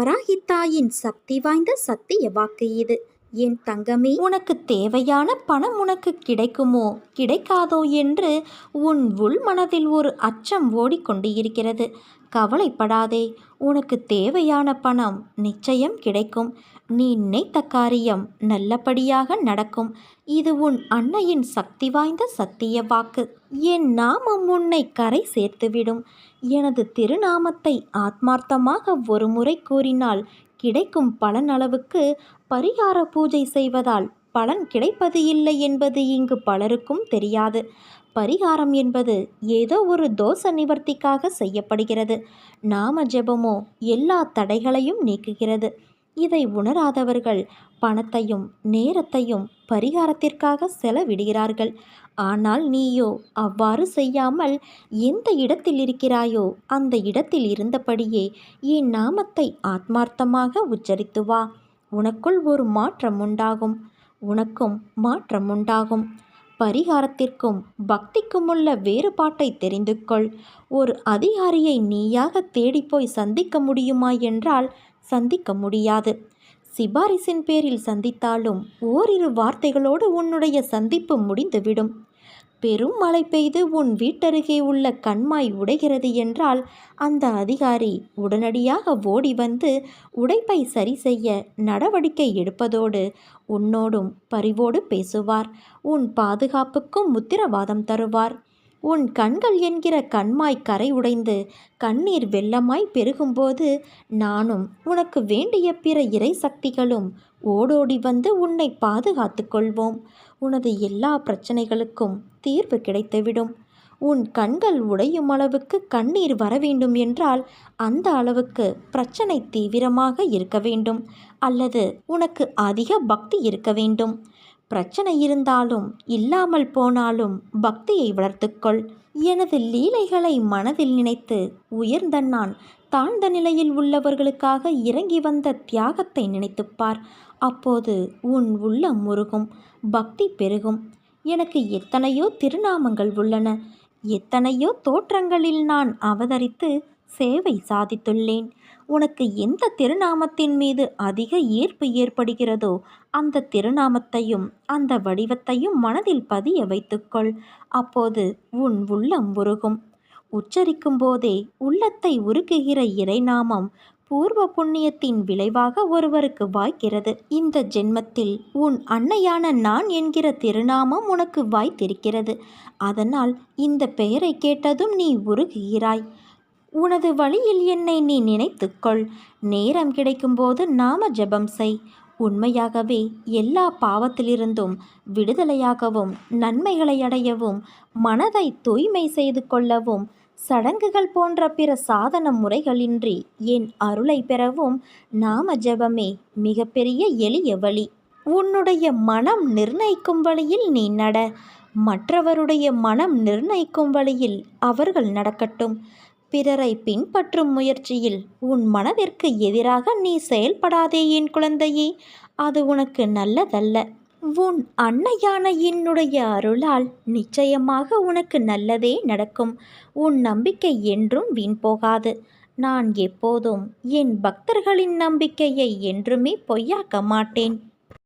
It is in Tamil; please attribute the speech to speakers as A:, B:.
A: வராகித்தாயின் சக்தி வாய்ந்த சத்திய வாக்கு இது. என் தங்கமே உனக்கு தேவையான பணம் உனக்கு கிடைக்குமோ? கிடைக்காதோ என்று உன் உள் மனதில் ஒரு அச்சம் ஓடிக்கொண்டு இருக்கிறது கவலைப்படாதே. உனக்கு தேவையான பணம் நிச்சயம் கிடைக்கும். நீ நினைத்த காரியம் நல்லபடியாக நடக்கும். இது உன் அன்னையின் சக்தி வாய்ந்த சத்திய வாக்கு. என் நாமம் உன்னை கரை சேர்த்துவிடும். எனது திருநாமத்தை ஆத்மார்த்தமாக ஒரு முறை கூறினால் கிடைக்கும் பலனளவுக்கு பரிகார பூஜை செய்வதால் பலன் கிடைப்பது இல்லை என்பது இங்கு பலருக்கும் தெரியாது. பரிகாரம் என்பது ஏதோ ஒரு தோஷ நிவர்த்திக்காக செய்யப்படுகிறது. நாம ஜெபமோ எல்லா தடைகளையும் நீக்குகிறது. இதை உணராதவர்கள் பணத்தையும் நேரத்தையும் பரிகாரத்திற்காக செலவிடுகிறார்கள். ஆனால் நீயோ அவ்வாறு செய்யாமல் எந்த இடத்தில் இருக்கிறாயோ அந்த இடத்தில் இருந்தபடியே என் நாமத்தை ஆத்மார்த்தமாக உச்சரித்து வா. உனக்குள் ஒரு மாற்றம் உண்டாகும். உனக்கும் மாற்றம் உண்டாகும் பரிகாரத்திற்கும் பக்திக்கும் உள்ள வேறுபாட்டை தெரிந்து கொள் ஒரு அதிகாரியை நீயாக தேடிப்போய் சந்திக்க முடியுமா என்றால் சந்திக்க முடியாது. சிபாரிசின் பேரில் சந்தித்தாலும் ஓரிரு வார்த்தைகளோடு உன்னுடைய சந்திப்பு முடிந்துவிடும். பெரும் மழை பெய்து உன் வீட்டருகே உள்ள கண்மாய் உடைகிறது என்றால் அந்த அதிகாரி உடனடியாக ஓடி வந்து உடைப்பை சரி செய்ய நடவடிக்கை எடுப்பதோடு உன்னோடும் பரிவோடு பேசுவார். உன் பாதுகாப்புக்கும் உத்திரவாதம் தருவார். உன் கண்கள் என்கிற கண்மாய் கரை உடைந்து கண்ணீர் வெள்ளமாய் பெருகும்போது நானும் உனக்கு வேண்டிய பிற இறை சக்திகளும் ஓடோடி வந்து உன்னை பாதுகாத்து கொள்வோம். உனது எல்லா பிரச்சனைகளுக்கும் தீர்வு கிடைத்துவிடும். உன் கண்கள் உடையும் அளவுக்கு கண்ணீர் வர வேண்டும் என்றால் அந்த அளவுக்கு பிரச்சனை தீவிரமாக இருக்க வேண்டும். அல்லது உனக்கு அதிக பக்தி இருக்க வேண்டும். பிரச்சனை இருந்தாலும் இல்லாமல் போனாலும் பக்தியை வளர்த்துக்கொள். எனது லீலைகளை மனதில் நினைத்து உயர்ந்த நான் தாழ்ந்த நிலையில் உள்ளவர்களுக்காக இறங்கி வந்த தியாகத்தை நினைத்துப்பார் அப்போது உன் உள்ளம் முருகும் பக்தி பெருகும். எனக்கு எத்தனையோ திருநாமங்கள் உள்ளன. எத்தனையோ தோற்றங்களில் நான் அவதரித்து சேவை சாதித்துள்ளேன். உனக்கு எந்த திருநாமத்தின் மீது அதிக ஈர்ப்பு ஏற்படுகிறதோ அந்த திருநாமத்தையும் அந்த வடிவத்தையும் மனதில் பதிய வைத்துக்கொள். அப்போது உன் உள்ளம் உருகும். உச்சரிக்கும் போதே உள்ளத்தை உருக்குகிற இறைநாமம் பூர்வ புண்ணியத்தின் விளைவாக ஒருவருக்கு வாய்க்கிறது. இந்த ஜென்மத்தில் உன் அன்னையான நான் என்கிற திருநாமம் உனக்கு வாய்த்திருக்கிறது. அதனால் இந்த பெயரை கேட்டதும் நீ உருகுகிறாய். உனது வழியில் என்னை நீ நினைத்துக்கொள். நேரம் கிடைக்கும்போது நாம ஜெபம் செய். உண்மையாகவே எல்லா பாவத்திலிருந்தும் விடுதலையாகவும் நன்மைகளை அடையவும் மனதை தூய்மை செய்து கொள்ளவும் சடங்குகள் போன்ற பிற சாதன முறைகளின்றி என் அருளை பெறவும் நாம ஜெபமே மிகப்பெரிய எளிய வழி. உன்னுடைய மனம் நிர்ணயிக்கும் வழியில் நீ நட. மற்றவருடைய மனம் நிர்ணயிக்கும் வழியில் அவர்கள் நடக்கட்டும். பிறரை பின்பற்றும் முயற்சியில் உன் மனதிற்கு எதிராக நீ செயல்படாதே என் குழந்தையே அது உனக்கு நல்லதல்ல. உன் அன்னையான என்னுடைய அருளால் நிச்சயமாக உனக்கு நல்லதே நடக்கும். உன் நம்பிக்கை என்றும் வீண் போகாது. நான் எப்போதும் என் பக்தர்களின் நம்பிக்கையை என்றுமே பொய்யாக்க மாட்டேன்.